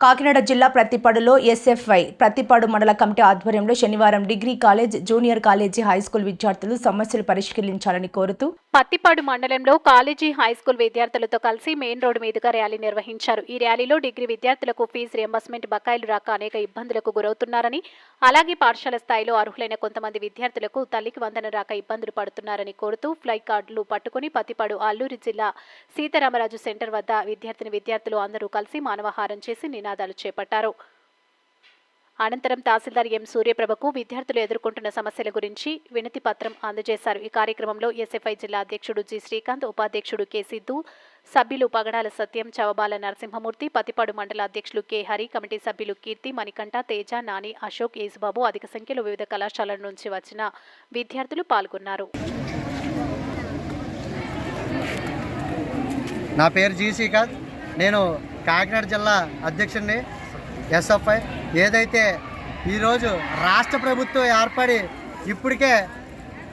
కాకినాడ జిల్లా ప్రతిపాడులో ఎస్ఎఫ్ఐ ప్రతిపాడు మండల కమిటీ ఆధ్వర్యంలో శనివారం degree college junior college high school విద్యార్థులు సమస్యలు పరిష్కరించాలని కోరుతూ పత్తిపాడు మండలంలో కాలేజీ హైస్కూల్ విద్యార్థులతో కలిసి మెయిన్ రోడ్డు మీదుగా ర్యాలీ నిర్వహించారు. ఈ ర్యాలీలో డిగ్రీ విద్యార్థులకు ఫీజు రియంబర్స్మెంట్ బకాయిలు రాక అనేక ఇబ్బందులకు గురవుతున్నారని అలాగే పాఠశాల స్థాయిలో అర్హులైన కొంతమంది విద్యార్థులకు తల్లికి వందన రాక ఇబ్బందులు పడుతున్నారని కోరుతూ ఫ్లై కార్డులు పట్టుకుని పత్తిపాడు అల్లూరి జిల్లా సీతారామరాజు సెంటర్ వద్ద విద్యార్థిని విద్యార్థులు అందరూ కలిసి మానవహారం చేసి నినాదాలు చేపట్టారు. అనంతరం తహసీల్దార్ ఎం సూర్యప్రభకు విద్యార్థులు ఎదుర్కొంటున్న సమస్యల గురించి వినతి పత్రం అందజేశారు. ఈ కార్యక్రమంలో ఎస్ఎఫ్ఐ జిల్లా అధ్యక్షుడు జి. శ్రీకాంత్ ఉపాధ్యక్షుడు కె. సిద్ధు సభ్యులు పగడాల సత్యం చవబాల నరసింహమూర్తి పతిపాడు మండల అధ్యక్షులు కె. హరి కమిటీ సభ్యులు కీర్తి మణికంఠ తేజ నాని అశోక్ యేసుబాబు అధిక సంఖ్యలో వివిధ కళాశాలల నుంచి వచ్చిన విద్యార్థులు పాల్గొన్నారు. నా పేరు జీ. శ్రీకాంత్. నేను కాకినాడ జిల్లా అధ్యక్షుడిని. ఎస్ఎఫ్ఐ ఏదైతే ఈరోజు రాష్ట్ర ప్రభుత్వం ఏర్పడి ఇప్పటికే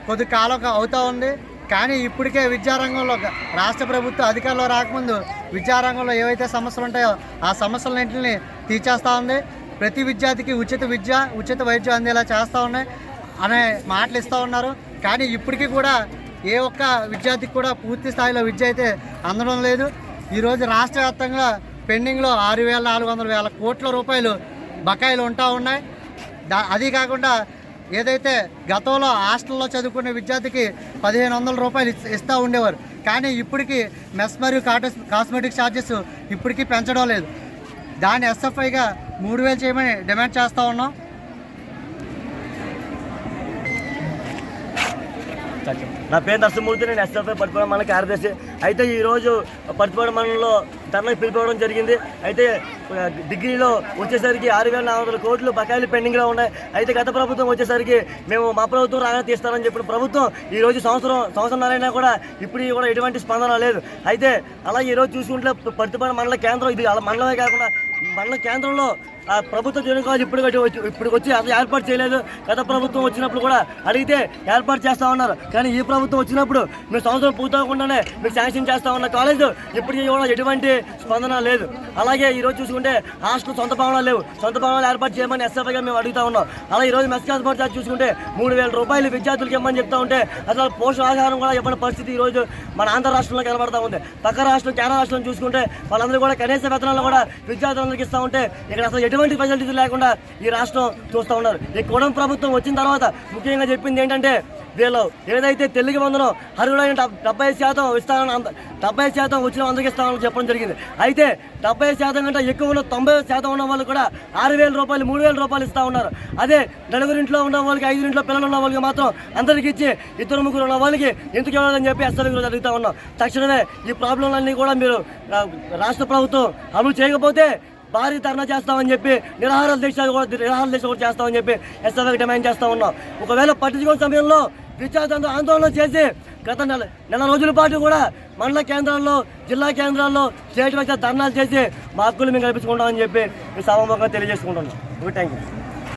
కొద్ది కాలం అవుతూ ఉంది కానీ ఇప్పటికే విద్యారంగంలో రాష్ట్ర ప్రభుత్వం అధికారంలో రాకముందు విద్యారంగంలో ఏవైతే సమస్యలు ఉంటాయో ఆ సమస్యలన్నింటిని తీర్చేస్తూ ఉంది. ప్రతి విద్యార్థికి ఉచిత విద్య ఉచిత వైద్యం అందేలా చేస్తూ ఉన్నాయి అనే మాటలు ఇస్తూ ఉన్నారు. కానీ ఇప్పటికీ కూడా ఏ ఒక్క విద్యార్థికి కూడా పూర్తి స్థాయిలో విద్య అయితే అందడం లేదు. ఈరోజు రాష్ట్ర వ్యాప్తంగా పెండింగ్లో ఆరు వేల నాలుగు వందల వేల కోట్ల రూపాయలు బకాయిలు ఉంటా ఉన్నాయి. దా అది కాకుండా ఏదైతే గతంలో హాస్టల్లో చదువుకునే విద్యార్థికి పదిహేను వందల రూపాయలు ఇస్తూ ఉండేవారు. కానీ ఇప్పటికీ మెస్ మరియు కాటస్ కాస్మెటిక్ ఛార్జెస్ ఇప్పటికీ పెంచడం లేదు. దాన్ని ఎస్ఎఫ్ఐగా మూడు వేలు చేయమని డిమాండ్ చేస్తూ ఉన్నాం. నా పేరు నరసింహమూర్తి నేను ఎస్ఎఫ్ఐ పట్టుకోవడం మన కార్యదర్శి. అయితే ఈరోజు పట్టుకోవడం మనలో తరలికి పిలిపోవడం జరిగింది. అయితే డిగ్రీలో వచ్చేసరికి ఆరు వేల నాలుగు వందల కోట్లు బకాయిలు పెండింగ్లో ఉన్నాయి. అయితే గత ప్రభుత్వం వచ్చేసరికి మేము మా ప్రభుత్వం రాగానే తీస్తారని చెప్పిన ప్రభుత్వం ఈ రోజు సంవత్సరం సంవత్సరంన్నరైనా కూడా ఇప్పుడు కూడా ఎటువంటి స్పందన లేదు. అయితే అలా ఈరోజు చూసుకుంటే పట్టుబడి మండల కేంద్రం ఇది అలా మండలమే కాకుండా మళ్ళీ కేంద్రంలో ఆ ప్రభుత్వ జూనియర్ కాలేజ్ ఇప్పుడు ఇప్పుడు వచ్చి అసలు ఏర్పాటు చేయలేదు. గత ప్రభుత్వం వచ్చినప్పుడు కూడా అడిగితే ఏర్పాటు చేస్తా ఉన్నారు. కానీ ఈ ప్రభుత్వం వచ్చినప్పుడు మీరు సంవత్సరం పూర్తవకుండానే మీరు శాంక్షన్ చేస్తా ఉన్న కాలేజ్ ఇప్పటికీ కూడా ఎటువంటి స్పందన లేదు. అలాగే ఈరోజు చూసుకుంటే హాస్టల్ సొంత భవనాలు లేవు. సొంత భవనాలు ఏర్పాటు చేయమని ఎస్ఎఫ్ఐగా మేము అడుగుతా ఉన్నాం. అలా ఈ రోజు మెస్ చూసుకుంటే మూడు వేల రూపాయలు విద్యార్థులకు ఇవ్వమని చెప్తా ఉంటే అసలు పోషకాహారం కూడా ఇవ్వని పరిస్థితి ఈ రోజు మన ఆంధ్ర రాష్ట్రంలో కనబడతా ఉంది. పక్క రాష్ట్రం కేరళ రాష్ట్రం చూసుకుంటే వాళ్ళందరూ కూడా కనీస వేతనాలు కూడా విద్యార్థులందరికీ ఉంటే ఇక్కడ అసలు ఎటువంటి ఫెసిలిటీస్ లేకుండా ఈ రాష్ట్రం చూస్తూ ఉన్నారు. ఈ కూడం ప్రభుత్వం వచ్చిన తర్వాత ముఖ్యంగా చెప్పింది ఏంటంటే వీళ్ళు ఏదైతే తెలుగు వందనో అర్హులైన డెబ్బై శాతం ఇస్తానని అంద డెబ్బై శాతం వచ్చిన అందరికి ఇస్తామని చెప్పడం జరిగింది. అయితే డెబ్బై శాతం కంటే ఎక్కువ ఉన్న తొంభై శాతం ఉన్న వాళ్ళు కూడా ఆరు వేల రూపాయలు మూడు వేల రూపాయలు ఇస్తా ఉన్నారు. అదే నలుగురింట్లో ఉన్న వాళ్ళకి ఐదు ఇంట్లో పిల్లలు ఉన్న వాళ్ళకి మాత్రం అందరికి ఇచ్చి ఇద్దరు ముగ్గురు ఉన్న వాళ్ళకి ఎందుకు ఇవ్వాలని చెప్పి అసలు ఈరోజు అడుగుతా ఉన్నాం. తక్షణమే ఈ ప్రాబ్లంలన్నీ కూడా మీరు రాష్ట్ర ప్రభుత్వం అమలు చేయకపోతే భారీ ధర్నా చేస్తామని చెప్పి నిరాహార దీక్షలు కూడా నిరాహార దీక్ష కూడా చేస్తామని చెప్పి ఎస్ఎఫ్ఐకి డిమాండ్ చేస్తూ ఉన్నాం. ఒకవేళ పట్టించుకునే సమయంలో విద్యార్థులు ఆందోళన చేసి గత నెల నెల రోజుల పాటు కూడా మండల కేంద్రాల్లో జిల్లా కేంద్రాల్లో స్టేట్ వైజ్ ధర్నాలు చేసి మా హక్కులు మేము కల్పించుకుంటామని చెప్పి ఈ సభాముఖంగా తెలియజేసుకుంటున్నాం. Thank you